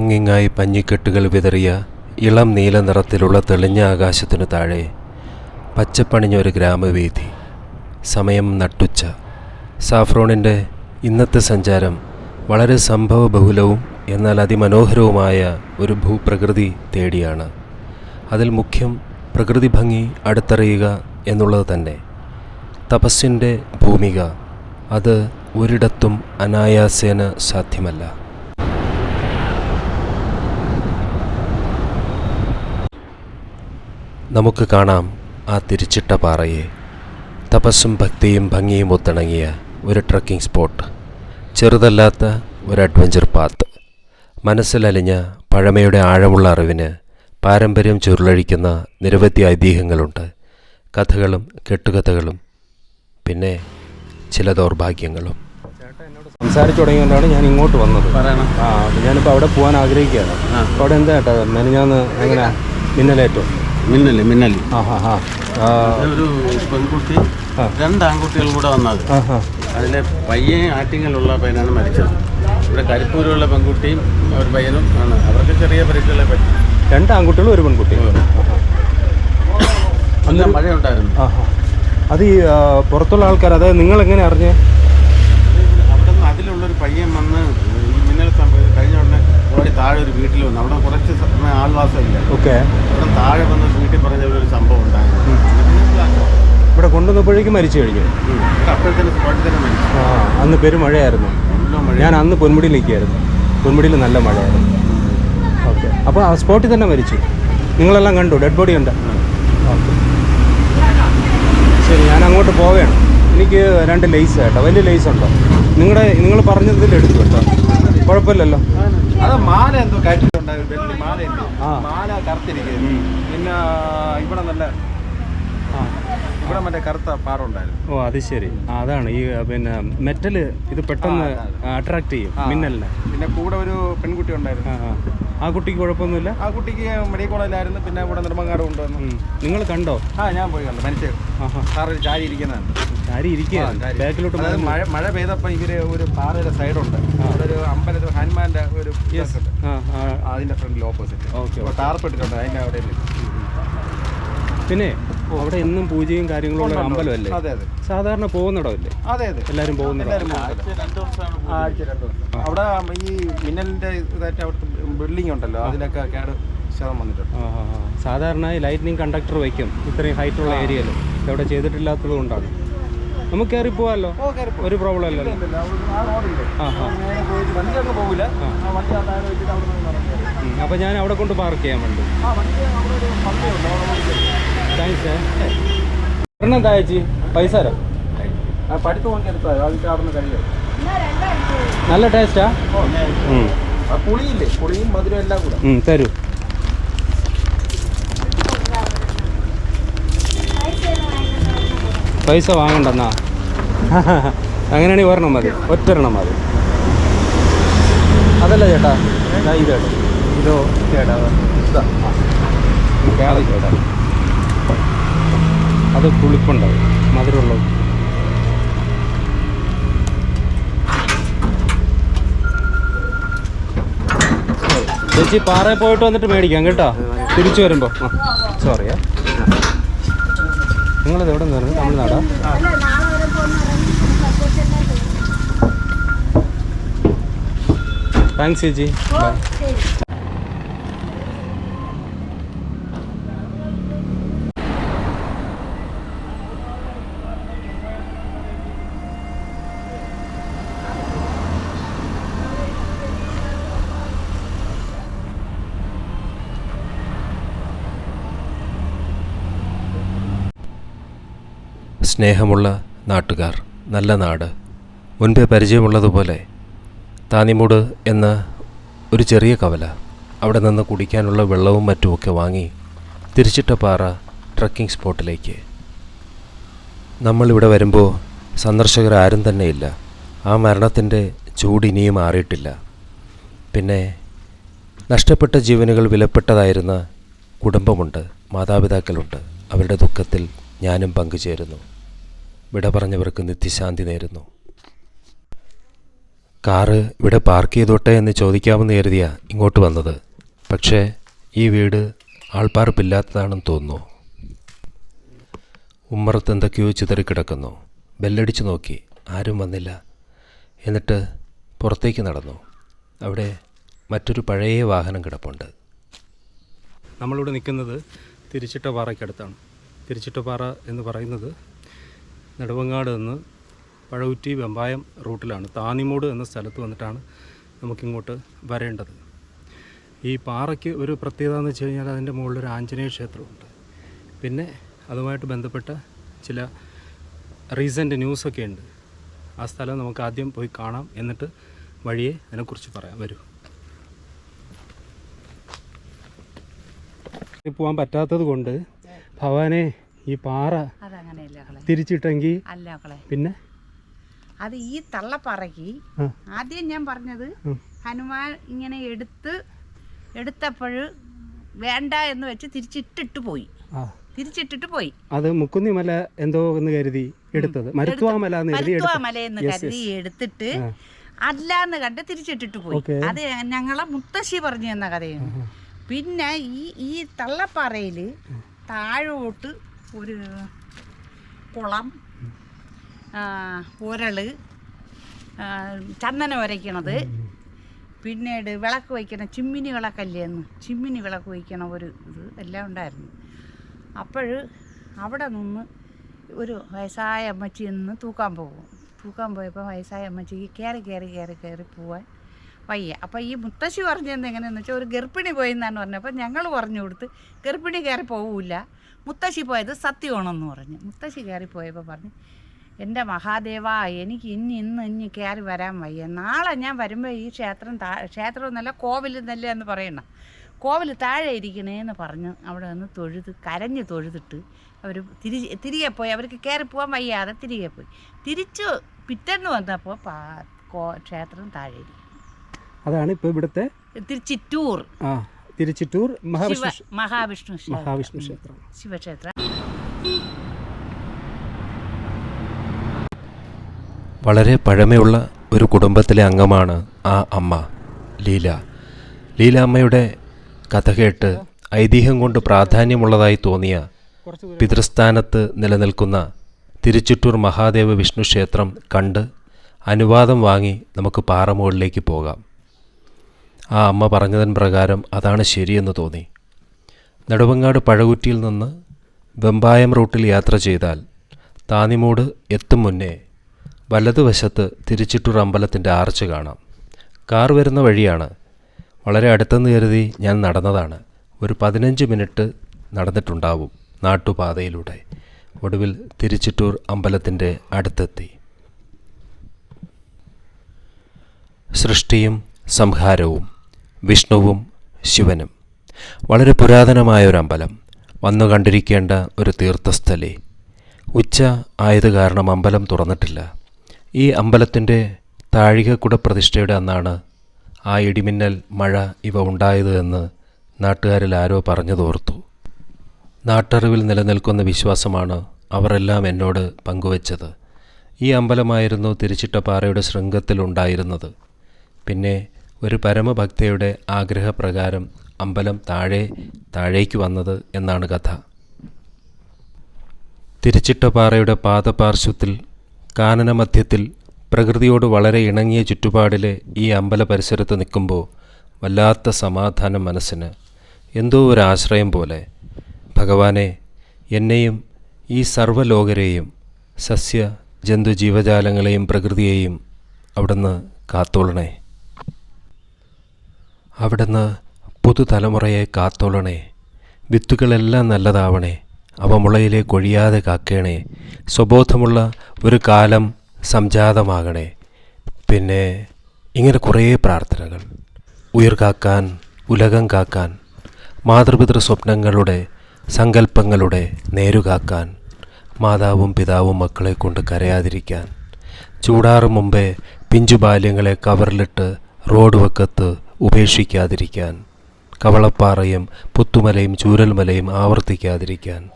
ആങ്ങിങ്ങായി പഞ്ഞിക്കെട്ടുകൾ വിതറിയ ഇളം നീല നിറത്തിലുള്ള തെളിഞ്ഞ ആകാശത്തിനു താഴെ പച്ചപ്പണിഞ്ഞൊരു ഗ്രാമവീഥി സമയം നട്ടുച്ച. സാഫ്രോണിന്റെ ഇന്നത്തെ സഞ്ചാരം വളരെ സംഭവബഹുലവും എന്നാൽ അതിമനോഹരവുമായ ഒരു ഭൂപ്രകൃതി തേടിയാണ്. അതിൽ മുഖ്യം പ്രകൃതി ഭംഗി അടുത്തറിയുക എന്നുള്ളത് തന്നെ. തപസ്സിന്റെ ഭൂമിക അത് ഒരിടത്തും അനായാസേന സാധ്യമല്ല. നമുക്ക് കാണാം ആ തിരിച്ചിട്ട പാറയെ. തപസ്സും ഭക്തിയും ഭംഗിയും ഒത്തിണങ്ങിയ ഒരു ട്രക്കിംഗ് സ്പോട്ട്. ചെറുതല്ലാത്ത ഒരു അഡ്വഞ്ചർ പാത്ത്. മനസ്സിലലിഞ്ഞ പഴമയുടെ ആഴമുള്ള അറിവിന് പാരമ്പര്യം ചുരുളഴിക്കുന്ന നിരവധി ഐതിഹ്യങ്ങളുണ്ട്. കഥകളും കെട്ടുകഥകളും പിന്നെ ചില ദൗർഭാഗ്യങ്ങളും. സംസാരിച്ചു തുടങ്ങിയതുകൊണ്ടാണ് ഞാൻ ഇങ്ങോട്ട് വന്നത്. പറയണം. ആ ഞാനിപ്പോൾ അവിടെ പോകാൻ ആഗ്രഹിക്കുകയാണ്. അവിടെ എന്താ ചേട്ടാ മെനഞ്ഞാന്ന് എങ്ങനെ മിന്നലേറ്റോ? മിന്നൽ മിന്നൽ. ഒരു പെൺകുട്ടി രണ്ട് ആൺകുട്ടികൾ കൂടെ വന്നത്. അതിലെ പയ്യൻ ആറ്റിങ്ങലുള്ള പയ്യനാണ് മരിച്ചത്. ഇവിടെ കരിപ്പൂരുള്ള പെൺകുട്ടിയും ഒരു പയ്യനും ആണ്. അവർക്ക് ചെറിയ പരിക്കുകളെ പറ്റി. രണ്ട് ആൺകുട്ടികളും ഒരു പെൺകുട്ടി. നല്ല മഴയുണ്ടായിരുന്നു. ഉണ്ടായിരുന്നു അത് ഈ പുറത്തുള്ള ആൾക്കാർ അതായത് നിങ്ങൾ എങ്ങനെ അറിഞ്ഞേ? അവിടെ നിന്ന് അതിലുള്ളൊരു പയ്യൻ വന്ന് ഈ മിന്നൽ സംഭവം കഴിഞ്ഞ ഉടനെ താഴെ ഒരു വീട്ടിൽ വന്നു. അവിടെ കുറച്ച് സമയം ആൾവാസം ഇല്ല ഓക്കെ. അവിടെ താഴെ വന്ന് വീട്ടിൽ പറഞ്ഞ ഒരു സംഭവം ഉണ്ടായിരുന്നു. ഇവിടെ കൊണ്ടുവന്നപ്പോഴേക്കും മരിച്ചു കഴിഞ്ഞു. അപ്പോഴത്തേന് സ്പോട്ടിൽ തന്നെ മരിച്ചു. ആ അന്ന് പെരുമഴയായിരുന്നു. ഞാൻ അന്ന് പൊന്മുടിയിൽ നിൽക്കുകയായിരുന്നു. പൊന്മുടിയിൽ നല്ല മഴയായിരുന്നു. ഓക്കെ. അപ്പോൾ ആ സ്പോട്ടിൽ തന്നെ മരിച്ചു. നിങ്ങളെല്ലാം കണ്ടു. ഡെഡ് ബോഡി ഉണ്ട്. ഓക്കെ. ശരി ഞാൻ അങ്ങോട്ട് പോവുകയാണ് എനിക്ക് രണ്ട് ലേസ് കേട്ടോ. വലിയ ലേസ് ഉണ്ടോ? നിങ്ങളുടെ നിങ്ങൾ പറഞ്ഞതിൽ എടുത്തു കേട്ടോ. കുഴപ്പമില്ലല്ലോ. അത് മാല എന്തോ കഴിച്ചിട്ടുണ്ടായിരുന്നു വലിയ മാലയുണ്ട്. മാല കറുത്തിരിക്കുന്നു. പിന്നെ ഇവിടെ നല്ല ഇവിടെ മറ്റേ കറുത്ത പാടുണ്ടായിരുന്നു. ഓ അത് ശരി. അതാണ് ഈ പിന്നെ മെറ്റൽ ഇത് പെട്ടെന്ന് അട്രാക്ട് ചെയ്യും. മിന്നലിനെ. പിന്നെ കൂടെ ഒരു പെൺകുട്ടി ഉണ്ടായിരുന്നു. ആ കുട്ടിക്ക് കുഴപ്പമൊന്നുമില്ല? ആ കുട്ടിക്ക് മെഡിക്കൽ കോളേജിലായിരുന്നു പിന്നെ ഇവിടെ നെടുമങ്ങാട് കൊണ്ടുവന്നു. നിങ്ങൾ കണ്ടോ? ആ ഞാൻ പോയി കണ്ടു. മനുഷ്യർ സാറ് ചാരി ഇരിക്കുന്നതാണ് ചാരി ഇരിക്കുക ബാക്കിലോട്ട് അതായത് മഴ മഴ പെയ്തപ്പോൾ ഇവർ ഒരു പാറയുടെ സൈഡുണ്ട്. അവിടെ ഒരു അമ്പലത്തിൽ ഹനുമാന്റെ ഒരു Yes. ഉണ്ട്. ആ ആ. ആ, അതിന്റെ ഫ്രണ്ടിൽ ഓപ്പോസിറ്റ് ഓക്കെ ടാർപ്പിട്ടിട്ടുണ്ട് അതിന്റെ അവിടെ പിന്നെ അവിടെ എന്നും പൂജയും കാര്യങ്ങളും ഉള്ള ഒരു. അമ്പലമല്ലേ? അതെ അതെ. സാധാരണ പോകുന്നിടമല്ലേ അതെ അതെ. എല്ലാവരും പോകുന്നിടം. എല്ലാവരും ആഴ്ച രണ്ട് ദിവസം. അവിടെ ഈ മിന്നലിന്റെ ഇതായിട്ട് അവിടുത്തെ ബിൽഡിംഗ് ഉണ്ടല്ലോ അതിലൊക്കെ കേട് ശതം വന്നിട്ടുണ്ട്. സാധാരണ ലൈറ്റിനിങ് കണ്ടക്ടർ വയ്ക്കും ഇത്രയും ഹൈറ്റുള്ള ഏരിയയിൽ ഇവിടെ ചെയ്തിട്ടില്ലാത്തത് കൊണ്ടാണ്. നമുക്ക് കയറി പോവാല്ലോ ഓ കയറി ഒരു പ്രോബ്ലം അല്ലല്ലോ. അപ്പൊ ആ റോഡുണ്ട്. ആ ആ. വണ്ടി അങ്ങ് പോകില്ല ആ. വണ്ടി ആ വെച്ചിട്ട് അവിടെ നിന്ന് നടന്നു അപ്പോൾ ഞാൻ അവിടെ കൊണ്ട് പാർക്ക് ചെയ്യാൻ വേണ്ടി. താങ്ക്സ് ഒരെണ്ണം ചേച്ചി? പൈസ തരാം. കഴിയും? നല്ല ടേസ്റ്റാ തരൂ. പൈസ വാങ്ങണ്ടെന്നാ? അങ്ങനെയാണെങ്കിൽ ഒരെണ്ണം മതി. ഒറ്റൊരെണ്ണം മതി. അതല്ല ചേട്ടാ ദാ ഇത് ചേട്ടാ അത് പുളിപ്പുണ്ടാവും. മധുരമുള്ളത് ചേച്ചി പാറയിൽ പോയിട്ട് വന്നിട്ട് മേടിക്കാം കേട്ടോ. തിരിച്ചു വരുമ്പോൾ ആ സോറിയാ നിങ്ങളത് എവിടെ നിന്ന് തമിഴ്നാടാ? താങ്ക്സ് ചേച്ചി. സ്നേഹമുള്ള നാട്ടുകാർ നല്ല നാട്. മുൻപേ പരിചയമുള്ളതുപോലെ താനിമൂട് എന്ന ഒരു ചെറിയ കവല അവിടെ നിന്ന് കുടിക്കാനുള്ള വെള്ളവും മറ്റുമൊക്കെ വാങ്ങി തിരിച്ചിട്ട പാറ ട്രക്കിംഗ് സ്പോട്ടിലേക്ക്. നമ്മളിവിടെ വരുമ്പോൾ സന്ദർശകർ ആരും തന്നെയില്ല. ആ മരണത്തിന്റെ ചൂട് ഇനിയും മാറിയിട്ടില്ല. പിന്നെ നഷ്ടപ്പെട്ട ജീവനുകൾ വിലപ്പെട്ടതായിരുന്ന കുടുംബമുണ്ട് മാതാപിതാക്കളുണ്ട്. അവരുടെ ദുഃഖത്തിൽ ഞാനും പങ്കുചേരുന്നു. വിട പറഞ്ഞവർക്ക് നിത്യശാന്തി നേരുന്നു. കാറ് ഇവിടെ പാർക്ക് ചെയ്തോട്ടെ എന്ന് ചോദിക്കാമെന്ന് കരുതിയ ഇങ്ങോട്ട് വന്നത്. പക്ഷേ ഈ വീട് ആൾപ്പാർപ്പില്ലാത്തതാണെന്ന് തോന്നുന്നു. ഉമ്മറത്ത് എന്തൊക്കെയോ ചിതറിക്കിടക്കുന്നു. ബെല്ലടിച്ചു നോക്കി. ആരും വന്നില്ല. എന്നിട്ട് പുറത്തേക്ക് നടന്നു. അവിടെ മറ്റൊരു പഴയ വാഹനം കിടപ്പുണ്ട്. നമ്മളിവിടെ നിൽക്കുന്നത് തിരുച്ചിട്ടപ്പാറയ്ക്കടുത്താണ് തിരുച്ചിട്ടപ്പാറ എന്ന് പറയുന്നത് നെടുവങ്ങാട് നിന്ന് പഴവുറ്റി വെമ്പായം റൂട്ടിലാണ്. താനിമൂട് എന്ന സ്ഥലത്ത് വന്നിട്ടാണ് നമുക്കിങ്ങോട്ട് വരേണ്ടത്. ഈ പാറയ്ക്ക് ഒരു പ്രത്യേകത എന്ന് വെച്ച് കഴിഞ്ഞാൽ അതിന്റെ മുകളിലൊരു ആഞ്ജനേയ ക്ഷേത്രമുണ്ട്. പിന്നെ അതുമായിട്ട് ബന്ധപ്പെട്ട ചില റീസെന്റ് ന്യൂസൊക്കെ ഉണ്ട്. ആ സ്ഥലം നമുക്ക് ആദ്യം പോയി കാണാം. എന്നിട്ട് വഴിയെ അതിനെക്കുറിച്ച് പറയാം. വരൂ. പോകാൻ പറ്റാത്തത് കൊണ്ട് ഭവാനെ ഈ പാറ തിരിച്ചിട്ടെങ്കിൽ പിന്നെ? അത് ഈ തള്ളപ്പാറയ്ക്ക്. ആദ്യം ഞാൻ പറഞ്ഞത് ഹനുമാൻ ഇങ്ങനെ എടുത്ത് എടുത്തപ്പോൾ വേണ്ട എന്ന് വെച്ച് തിരിച്ചിട്ടിട്ട് പോയി. തിരിച്ചിട്ടിട്ട് പോയി. അത് മുക്കുന്നി മല എന്തോ എന്ന് കരുതി എടുത്തത്. മരുത്വാമല എന്ന് കരുതി എടുത്തിട്ട്. അല്ല എന്ന് കണ്ട് തിരിച്ചിട്ടിട്ട് പോയി. അത് ഞങ്ങളെ മുത്തശ്ശി പറഞ്ഞു തന്ന കഥയാണ്. പിന്നെ ഈ ഈ തള്ളപ്പാറയിൽ താഴോട്ട് ഒരു കുളം ഉരൾ ചന്ദനം ഉരയ്ക്കണത്. പിന്നീട് വിളക്ക് വയ്ക്കണ ചിമ്മിനി വിളക്കല്ലേന്ന് ചിമ്മിനി വിളക്ക് വയ്ക്കണ ഒരു ഇത് എല്ലാം ഉണ്ടായിരുന്നു. അപ്പോൾ അവിടെ നിന്ന് ഒരു വയസ്സായ അമ്മച്ചി നിന്ന് തൂക്കാൻ പോകും. തൂക്കാൻ പോയപ്പോൾ വയസ്സായ അമ്മച്ചിക്ക് കയറി കയറി കയറി കയറി പോവാൻ വയ്യ. അപ്പോൾ ഈ മുത്തശ്ശി പറഞ്ഞത് എങ്ങനെയാണെന്ന് വെച്ചാൽ ഒരു ഗർഭിണി പോയെന്നാണ് പറഞ്ഞപ്പോൾ ഞങ്ങൾ പറഞ്ഞു കൊടുത്ത് ഗർഭിണി കയറി പോവില്ല. മുത്തശ്ശി പോയത് സത്യമാണെന്ന് പറഞ്ഞു. മുത്തശ്ശി കയറി പോയപ്പോൾ പറഞ്ഞു എന്റെ മഹാദേവ എനിക്ക് ഇനി ഇന്ന് ഇനി കയറി വരാൻ വയ്യ. നാളെ ഞാൻ വരുമ്പോൾ ഈ ക്ഷേത്രം താ ക്ഷേത്രം എന്നല്ല കോവിൽ എന്നല്ല എന്ന് പറയണം കോവിൽ താഴെ ഇരിക്കണേന്ന് പറഞ്ഞ് അവിടെ നിന്ന് തൊഴുത് കരഞ്ഞ് തൊഴുതിട്ട് അവർ തിരി തിരികെ പോയി. അവർക്ക് കയറി പോകാൻ വയ്യാതെ തിരികെ പോയി. തിരിച്ചു പിറ്റേന്ന് വന്നപ്പോൾ പാ ക്ഷേത്രം താഴെ ഇരിക്കും അതാണ് ഇപ്പോൾ ഇവിടുത്തെ തിരിച്ചിറ്റൂർ. തിരുച്ചിറ്റൂർ മഹാവിഷ്ണു മഹാവിഷ്ണു ക്ഷേത്രം. മഹാവിഷ്ണു ക്ഷേത്രം. ശിവക്ഷേത്രം. വളരെ പഴമയുള്ള ഒരു കുടുംബത്തിലെ അംഗമാണ് ആ അമ്മ ലീല. ലീല അമ്മയുടെ കഥ കേട്ട് ഐതിഹ്യം കൊണ്ട് പ്രാധാന്യമുള്ളതായി തോന്നിയ പിതൃസ്ഥാനത്ത് നിലനിൽക്കുന്ന തിരുച്ചിട്ടൂർ മഹാദേവ വിഷ്ണു ക്ഷേത്രം കണ്ട് അനുവാദം വാങ്ങി നമുക്ക് പാറമുകളിലേക്ക് പോകാം. ആ അമ്മ പറഞ്ഞതിൻ പ്രകാരം അതാണ് ശരിയെന്ന് തോന്നി. നെടുവങ്ങാട് പഴകുറ്റിയിൽ നിന്ന് വെമ്പായം റൂട്ടിൽ യാത്ര ചെയ്താൽ താന്നിമൂട് എത്തും മുന്നേ വലതുവശത്ത് തിരുച്ചിട്ടൂർ അമ്പലത്തിന്റെ ആർച്ച് കാണാം. കാർ വരുന്ന വഴിയാണ്. വളരെ അടുത്തെന്ന് കരുതി ഞാൻ നടന്നതാണ്. ഒരു പതിനഞ്ച് മിനിറ്റ് നടന്നിട്ടുണ്ടാവും നാട്ടുപാതയിലൂടെ. ഒടുവിൽ തിരുച്ചിട്ടൂർ അമ്പലത്തിന്റെ അടുത്തെത്തി. സൃഷ്ടിയും സംഹാരവും. വിഷ്ണുവും ശിവനും. വളരെ പുരാതനമായ ഒരു അമ്പലം. വന്നു കണ്ടിരിക്കേണ്ട ഒരു തീർത്ഥസ്ഥലി. ഉച്ച ആയത് കാരണം അമ്പലം തുറന്നിട്ടില്ല. ഈ അമ്പലത്തിന്റെ താഴികക്കുട പ്രതിഷ്ഠയുടെ അന്നാണ് ആ ഇടിമിന്നൽ മഴ ഇവ ഉണ്ടായത് എന്ന് നാട്ടുകാരിൽ ആരോ പറഞ്ഞു തോർത്തു നാട്ടറിവിൽ നിലനിൽക്കുന്ന വിശ്വാസമാണ് അവരെല്ലാം എന്നോട് പങ്കുവച്ചത്. ഈ അമ്പലമായിരുന്നു തിരിച്ചിട്ട പാറയുടെ ശൃംഗത്തിലുണ്ടായിരുന്നത്. പിന്നെ ഒരു പരമഭക്തയുടെ ആഗ്രഹപ്രകാരം അമ്പലം താഴെ താഴേക്ക് വന്നത് എന്നാണ് കഥ. തിരുച്ചിട്ടപ്പാറയുടെ പാദപാർശ്വത്തിൽ കാനനമധ്യത്തിൽ പ്രകൃതിയോട് വളരെ ഇണങ്ങിയ ചുറ്റുപാടിലെ ഈ അമ്പല പരിസരത്ത് നിൽക്കുമ്പോൾ വല്ലാത്ത സമാധാനം മനസ്സിന്. എന്തോ ഒരു ആശ്രയം പോലെ. ഭഗവാനെ എന്നെയും ഈ സർവലോകരെയും സസ്യ ജന്തു ജീവജാലങ്ങളെയും പ്രകൃതിയെയും അവിടുന്ന് കാത്തോളണേ. അവിടുന്ന് പുതുതലമുറയെ കാത്തോളണേ. വിത്തുകളെല്ലാം നല്ലതാവണേ. അവ മുളയിലെ ഒഴിയാതെ കാക്കണേ. സ്വബോധമുള്ള ഒരു കാലം സംജാതമാകണേ. പിന്നെ ഇങ്ങനെ കുറേ പ്രാർത്ഥനകൾ. ഉയർകാക്കാൻ ഉലകം കാക്കാൻ മാതൃപിതൃ സ്വപ്നങ്ങളുടെ സങ്കല്പങ്ങളുടെ നേരുകാക്കാൻ മാതാവും പിതാവും മക്കളെ കൊണ്ട് കരയാതിരിക്കാൻ ചൂടാറും മുമ്പേ പിഞ്ചു ബാല്യങ്ങളെ കവറിലിട്ട് റോഡ് വക്കത്ത് ഉപേക്ഷിക്കാതിരിക്കാൻ കവളപ്പാറയും പുത്തുമലയും ചൂരൽമലയും ആവർത്തിക്കാതിരിക്കാൻ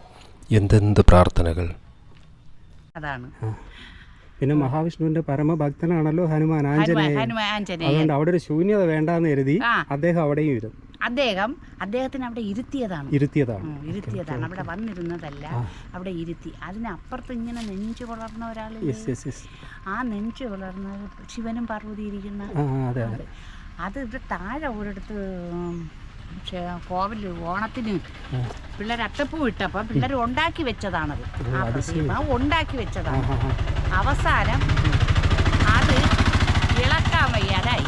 എന്തെന്ത് പ്രാർത്ഥനകൾ? അതാണ്. പിന്നെ മഹാവിഷ്ണുവിന്റെ പരമഭക്തനാണല്ലോ ഹനുമാൻ ഹനുമാൻ ആഞ്ജനേയൻ. അതുകൊണ്ട് അവിടെ ഒരു ശൂന്യത വേണ്ടാന്ന് കരുതി. അദ്ദേഹം അവിടെയും ഇരുന്നു. അദ്ദേഹം അദ്ദേഹത്തിന് അവിടെ ഇരുത്തിയതാണ്. ഇരുത്തിയതാണ്. ഇരുത്തിയതാണ്. അവിടെ വന്നിരുന്നതല്ല അവിടെ ഇരുത്തി. അതിനപ്പുറത്ത് ഇങ്ങനെ നെഞ്ചു വളർന്ന ഒരാൾ ആ നെഞ്ചു വളർന്ന ശിവനും പാർവതി ഇരിക്കുന്ന അതെ ഇവിടെ താഴെ ഒരിടത്ത് കോവിൽ ഓണത്തിന് പിള്ളേർ അത്തപ്പൂ ഇട്ടപ്പോൾ പിള്ളേർ ഉണ്ടാക്കി വെച്ചതാണത്. ആ പ്രതിമ ഉണ്ടാക്കി വെച്ചതാണ്. അവസാനം അത് ഇളക്കാൻ വയ്യാതായി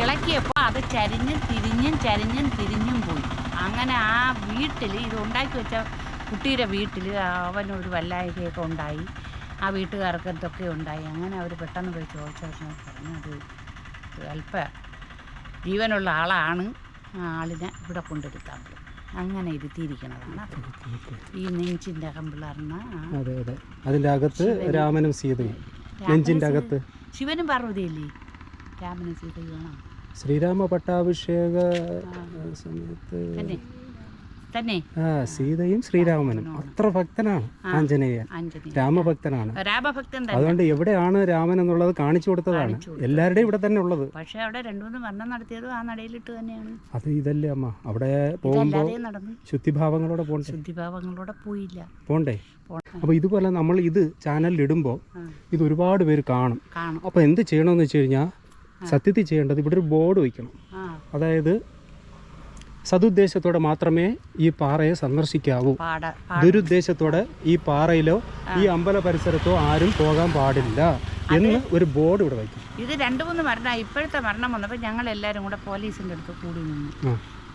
ഇളക്കിയപ്പോ ഇളക്കിയപ്പോൾ അത് ചരിഞ്ഞും തിരിഞ്ഞും ചരിഞ്ഞും തിരിഞ്ഞും പോയി. അങ്ങനെ ആ വീട്ടിൽ ഇത് ഉണ്ടാക്കി വെച്ച കുട്ടിയുടെ വീട്ടിൽ അവനൊരു വല്ലായികയൊക്കെ ഉണ്ടായി. ആ വീട്ടുകാർക്ക് എന്തൊക്കെ ഉണ്ടായി? അങ്ങനെ അവർ പെട്ടെന്ന് പോയി ചോദിച്ചു പറഞ്ഞു അത് അല്പ ജീവനുള്ള ആളാണ് ആ ആളിനെ ഇവിടെ കൊണ്ടിരുത്താൻ പറ്റും അങ്ങനെ ഇരുത്തിയിരിക്കണതാണ് ഈ നെഞ്ചിന്റെ അകം ആ അതെ അതെ. അതിന്റെ അകത്ത് രാമനും സീതയും. നെഞ്ചിന്റെ അകത്ത്. ശിവനും പാർവതിയല്ലേ? രാമനും സീതയുമാണോ ശ്രീരാമ പട്ടാഭിഷേക സമയത്ത് തന്നെ സീതയും ശ്രീരാമനും. അത്ര ഭക്തനാണ് ആഞ്ജനേയൻ. ആഞ്ജനേയ രാമഭക്തനാണ്. രാമഭക്തൻ അതുകൊണ്ട് എവിടെയാണ് രാമൻ എന്നുള്ളത് കാണിച്ചു കൊടുത്തതാണ്. എല്ലാവരുടെയും ഇവിടെ തന്നെ ഉള്ളത്. പക്ഷെ അവിടെ രണ്ടുമൂന്ന് വർണം നടത്തിയതും ആ നടയിലിട്ട് തന്നെയാണ്. അത് ഇതല്ലേ അമ്മ. അവിടെ പോകുമ്പോൾ ശുദ്ധിഭാവങ്ങളോടെ പോണ്ടേ? ശുദ്ധിഭാവങ്ങളോടെ പോയില്ല. പോണ്ടേ? പോണം. അപ്പോൾ ഇതുപോലെ നമ്മൾ ഇത് ചാനലിൽ ഇടുമ്പോൾ ഇത് ഒരുപാട് പേര് കാണും. അപ്പൊ അപ്പോൾ എന്ത് ചെയ്യണമെന്ന് വെച്ച് കഴിഞ്ഞാൽ സത്യത്തിൽ ചെയ്യേണ്ടത് ഇവിടെ ഒരു ബോർഡ് വയ്ക്കണം. അതായത് സതുദ്ദേശത്തോടെ മാത്രമേ ഈ പാറയെ സന്ദർശിക്കാവൂ. ദുരുദ്ദേശത്തോടെ ഈ പാറയിലോ ഈ അമ്പല പരിസരത്തോ ആരും പോകാൻ പാടില്ല എന്ന് ഒരു ബോർഡ് ഇവിടെ വയ്ക്കും. ഇത് രണ്ട് മൂന്ന് മരണം ഇപ്പോഴത്തെ മരണം വന്നപ്പോൾ ഞങ്ങൾ എല്ലാവരും കൂടെ പോലീസിന്റെ അടുത്ത് കൂടി നിന്നു.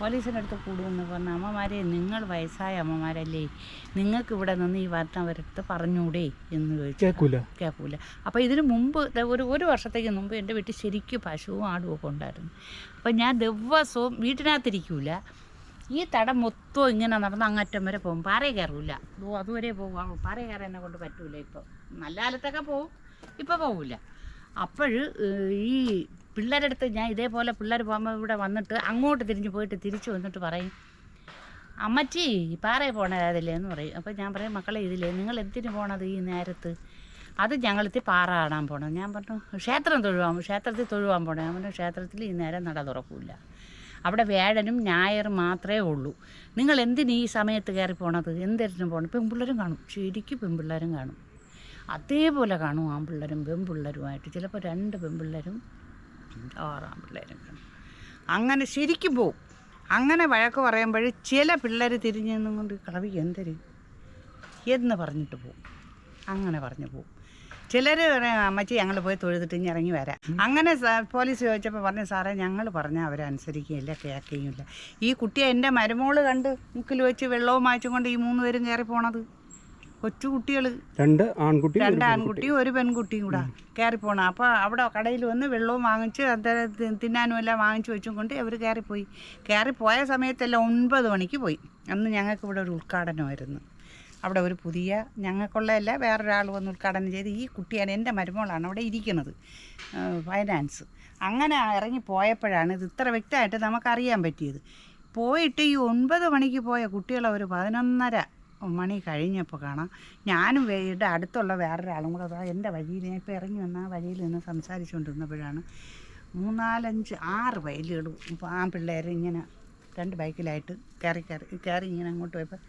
പോലീസിന്റെ പോലീസിന്റെ അടുത്ത് കൂടി നിന്ന് പറഞ്ഞു അമ്മമാരെ നിങ്ങൾ വയസ്സായ അമ്മമാരല്ലേ? നിങ്ങൾക്ക് ഇവിടെ നിന്ന് ഈ വരണവരടുത്ത് പറഞ്ഞൂടെ? എന്ന് ചോദിച്ചു. കേൾക്കൂല. കേൾക്കൂല. അപ്പോൾ ഇതിനു മുമ്പ് ഒരു ഒരു വർഷത്തേക്ക് മുമ്പ് എന്റെ വീട്ടിൽ ശരിക്കും പശുവും ആടും ഒക്കെ ഉണ്ടായിരുന്നു. അപ്പോൾ ഞാൻ ദിവസവും വീട്ടിനകത്തിരിക്കൂല. ഈ തടം മൊത്തം ഇങ്ങനെ നടന്ന് അങ്ങറ്റം വരെ പോകും. പാറ കയറൂല. ഓ അതുവരെ പോകും. പാറ കയറാൻ എന്നെ കൊണ്ട് പറ്റൂല ഇപ്പോൾ നല്ല കാലത്തൊക്കെ പോവും. ഇപ്പോൾ പോകില്ല അപ്പോൾ ഈ പിള്ളേരുടെ അടുത്ത് ഞാൻ ഇതേപോലെ പിള്ളേർ പോകുമ്പോൾ ഇവിടെ വന്നിട്ട് അങ്ങോട്ട് തിരിഞ്ഞ് പോയിട്ട് തിരിച്ചു വന്നിട്ട് പറയും അമ്മച്ചി പാറയിൽ പോണതില്ലേ എന്ന് പറയും. അപ്പോൾ ഞാൻ പറയും മക്കളെ ഇതില്ലേ നിങ്ങൾ എന്തിനു പോണത് ഈ നേരത്ത്? അത് ഞങ്ങളിത്തി പാറ കാണാൻ പോണം ഞാൻ പറഞ്ഞു ക്ഷേത്രം തൊഴുവാൻ ക്ഷേത്രത്തിൽ തൊഴുവാൻ പോണേ? ഞാൻ പറഞ്ഞു ക്ഷേത്രത്തിൽ ഈ നേരം നട തുറക്കില്ല അവിടെ വ്യാഴനും ഞായറും മാത്രമേ ഉള്ളൂ. നിങ്ങൾ എന്തിന് ഈ സമയത്ത് കയറി പോണത്? എന്തിനും പോകണം പെൺപിള്ളേരും കാണും. ശരിക്കും പെൺപിള്ളേരും കാണും. അതേപോലെ കാണും ആൺപിള്ളേരും പെൺപിള്ളേരുമായിട്ട്. ചിലപ്പോൾ രണ്ട് പെൺപിള്ളേരും ആറ് ആൺപിള്ളേരും കാണും. അങ്ങനെ ശരിക്കും പോവും. അങ്ങനെ വഴക്ക് പറയുമ്പോൾ ചില പിള്ളേർ തിരിഞ്ഞു നിന്നുകൊണ്ട് കളവി എന്തര്? എന്ന് പറഞ്ഞിട്ട് പോവും. അങ്ങനെ പറഞ്ഞു പോവും. ചിലർ അമ്മച്ചി ഞങ്ങൾ പോയി തൊഴുതിട്ട് ഇനി ഇറങ്ങി വരാം. അങ്ങനെ പോലീസ് ചോദിച്ചപ്പോൾ പറഞ്ഞു സാറേ ഞങ്ങൾ പറഞ്ഞാൽ അവരനുസരിക്കുകയില്ല കേൾക്കുകയില്ല ഈ കുട്ടിയെ എന്റെ മരുമോൾ കണ്ട് മുക്കിൽ വെച്ച് വെള്ളവും കൊണ്ട് ഈ മൂന്ന് പേരും കയറി പോണത്. കൊച്ചു കുട്ടികൾ രണ്ട് ആൺകുട്ടി രണ്ട് ആൺകുട്ടിയും ഒരു പെൺകുട്ടിയും കൂടെ കയറി പോണം അപ്പോൾ അവിടെ കടയിൽ വന്ന് വെള്ളവും വാങ്ങിച്ച് തിന്നാനും എല്ലാം വാങ്ങിച്ച് വെച്ചും കൊണ്ട് അവർ കയറിപ്പോയി കയറിപ്പോയ സമയത്തെല്ലാം ഒൻപത് മണിക്ക് പോയി. അന്ന് ഞങ്ങൾക്ക് ഇവിടെ ഒരു ഉദ്ഘാടനമായിരുന്നു. അവിടെ ഒരു പുതിയ ഞങ്ങൾക്കുള്ളതല്ല വേറൊരാൾ വന്ന് ഉദ്ഘാടനം ചെയ്ത് ഈ കുട്ടിയാണ് എന്റെ മരുമോളാണ് അവിടെ ഇരിക്കുന്നത് ഫൈനാൻസ് അങ്ങനെ ഇറങ്ങി പോയപ്പോഴാണ് ഇത് ഇത്ര വ്യക്തമായിട്ട് നമുക്കറിയാൻ പറ്റിയത്. പോയിട്ട് ഈ ഒൻപത് മണിക്ക് പോയ കുട്ടികളെ ഒരു പതിനൊന്നര മണി കഴിഞ്ഞപ്പോൾ കാണാം ഞാനും ഇവിടെ അടുത്തുള്ള വേറൊരാളും കൂടെ അതാ എന്റെ വഴിയിൽ ഞാൻ ഇപ്പോൾ ഇറങ്ങി വന്ന ആ വഴിയിൽ നിന്ന് സംസാരിച്ചുകൊണ്ടിരുന്നപ്പോഴാണ് മൂന്നാലഞ്ച് ആറ് വയലുകളും ആ പിള്ളേർ ഇങ്ങനെ രണ്ട് ബൈക്കിലായിട്ട് കയറി കയറി കയറി ഇങ്ങനെ അങ്ങോട്ട് പോയപ്പോൾ